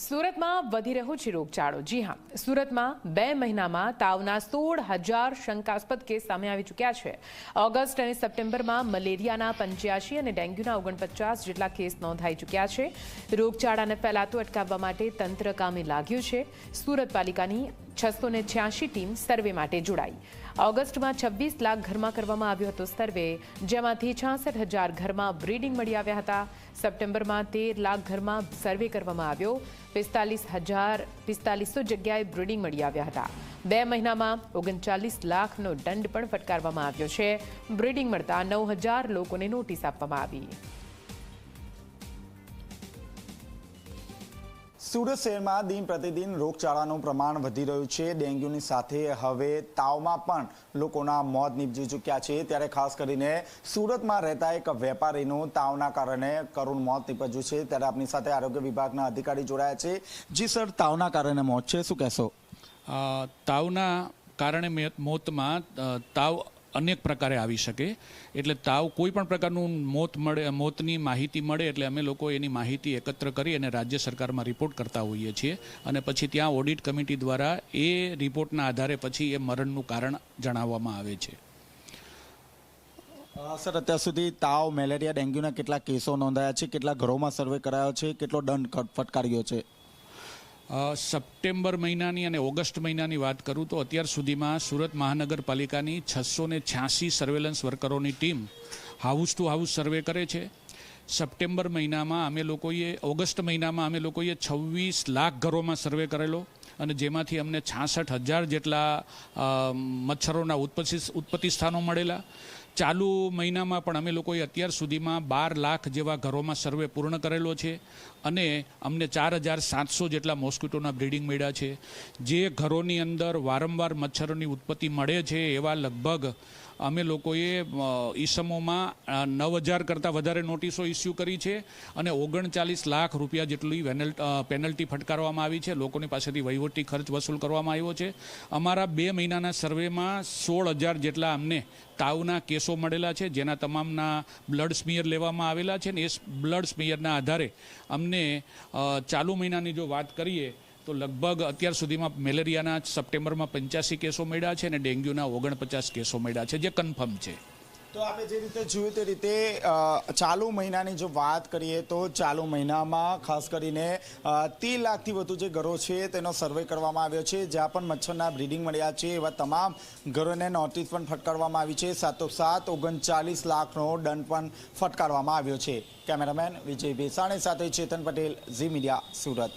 સુરતમાં વધી રહ્યો છે રોગચાળો. જી હા, સુરતમાં બે મહિનામાં તાવના સોળ હજાર શંકાસ્પદ કેસ સામે આવી ચૂક્યા છે. ઓગસ્ટ અને સપ્ટેમ્બરમાં મલેરિયાના પંચ્યાસી અને ડેન્ગ્યુના ઓગણપચાસ જેટલા કેસ નોંધાઈ ચૂક્યા છે. રોગચાળાને ફેલાતું અટકાવવા માટે તંત્ર કામે લાગ્યું છે. સુરત પાલિકાની છસો ને ટીમ સર્વે માટે જોડાઈ. ઓગસ્ટમાં છવ્વીસ લાખ ઘરમાં કરવામાં આવ્યો હતો સર્વે, જેમાંથી છાસઠ હજાર ઘરમાં બ્રીડિંગ મળી આવ્યા હતા. સપ્ટેમ્બરમાં તેર લાખ ઘરમાં સર્વે કરવામાં આવ્યો. પિસ્તાલીસ હજાર પિસ્તાલીસો જગ્યાએ બ્રીડિંગ મળી આવ્યા હતા. બે મહિનામાં ઓગણચાલીસ લાખનો દંડ પણ ફટકારવામાં આવ્યો છે. બ્રીડિંગ મળતા નવ હજાર લોકોને નોટિસ આપવામાં આવી. સુરત શહેરમાં દિન પ્રતિદિન રોગચાળાનું પ્રમાણ વધી રહ્યું છે. ડેન્ગ્યુની સાથે હવે તાવમાં પણ લોકોના મોત નીપજી ચૂક્યા છે. ત્યારે ખાસ કરીને સુરતમાં રહેતા એક વેપારીનું તાવના કારણે કરુણ મોત નીપજ્યું છે. ત્યારે આપની સાથે આરોગ્ય વિભાગના અધિકારી જોડાયા છે. જી સર, તાવના કારણે મોત છે. શું કહેશો? તાવના કારણે મોતમાં તાવ અનેક પ્રકારે આવી શકે. એટલે તાવ કોઈ પણ પ્રકારનું મોત મળે, મોતની માહિતી મળે એટલે અમે લોકો એની માહિતી એકત્ર કરી અને રાજ્ય સરકારમાં રિપોર્ટ કરતા હોઈએ છીએ. અને પછી ત્યાં ઓડિટ કમિટી દ્વારા એ રિપોર્ટના આધારે પછી એ મરણનું કારણ જણાવવામાં આવે છે. સર, અત્યાર સુધી તાવ, મેલેરિયા, ડેન્ગ્યુના કેટલા કેસો નોંધાયા છે? કેટલા ઘરોમાં સર્વે કરાયો છે? કેટલો દંડ ફટકાર્યો છે? સપ્ટેમ્બર મહિનાની અને ઓગસ્ટ મહિનાની વાત કરું તો અત્યાર સુધીમાં સુરત મહાનગરપાલિકાની છસો ને છ્યાસી surveillance વર્કરોની team house to house survey કરે છે. સપ્ટેમ્બર મહિનામાં અમે લોકોએ, ઓગસ્ટ મહિનામાં અમે લોકોએ છવ્વીસ લાખ ઘરોમાં સર્વે કરેલો અને જેમાંથી અમને છાસઠ હજાર જેટલા મચ્છરોના ઉત્પત્તિ ઉત્પત્તિ સ્થાનો મળેલા. ચાલુ મહિનામાં પણ અમે લોકોએ અત્યાર સુધીમાં બાર લાખ જેવા ઘરોમાં સર્વે પૂર્ણ કરેલો છે અને અમને ચાર હજાર સાતસો જેટલા મોસ્કિટોના બ્રીડિંગ મળ્યા છે. જે ઘરોની અંદર વારંવાર મચ્છરોની ઉત્પત્તિ મળે છે એવા લગભગ અમે લોકોએ ઈસમોમાં નવ હજાર કરતાં વધારે નોટિસો ઇસ્યુ કરી છે અને ઓગણચાલીસ લાખ રૂપિયા જેટલી પેનલ્ટી ફટકારવામાં આવી છે. લોકોની પાસેથી વહીવટી ખર્ચ વસૂલ કરવામાં આવ્યો છે. અમારા બે મહિનાના સર્વેમાં સોળ હજાર જેટલા અમને તાવના કેસો મળેલા છે, જેના તમામના બ્લડ સ્મિયર લેવામાં આવેલા છે ને એ બ્લડ સ્મિયરના આધારે અમને ચાલુ મહિનાની જો વાત કરીએ, તો લગભગ અત્યાર સુધીમાં મેલેરિયાના સપ્ટેમ્બરમાં પંચ્યાસી કેસો મળ્યા છે અને ડેન્ગ્યુના ઓગણપચાસ કેસો મળ્યા છે, જે કન્ફર્મ છે. તો આપણે જે રીતે જોયું તે રીતે ચાલુ મહિનાની જો વાત કરીએ તો ચાલુ મહિનામાં ખાસ કરીને તેર લાખથી વધુ જે ઘરો છે તેનો સર્વે કરવામાં આવ્યો છે, જ્યાં પણ મચ્છરના બ્રીડિંગ મળ્યા છે એવા તમામ ઘરોને નોટિસ પણ ફટકારવામાં આવી છે. સાત ઓગણચાલીસ લાખનો દંડ પણ ફટકારવામાં આવ્યો છે. કેમેરામેન વિજય ભેસાણી સાથે ચેતન પટેલ, ઝી મીડિયા સુરત.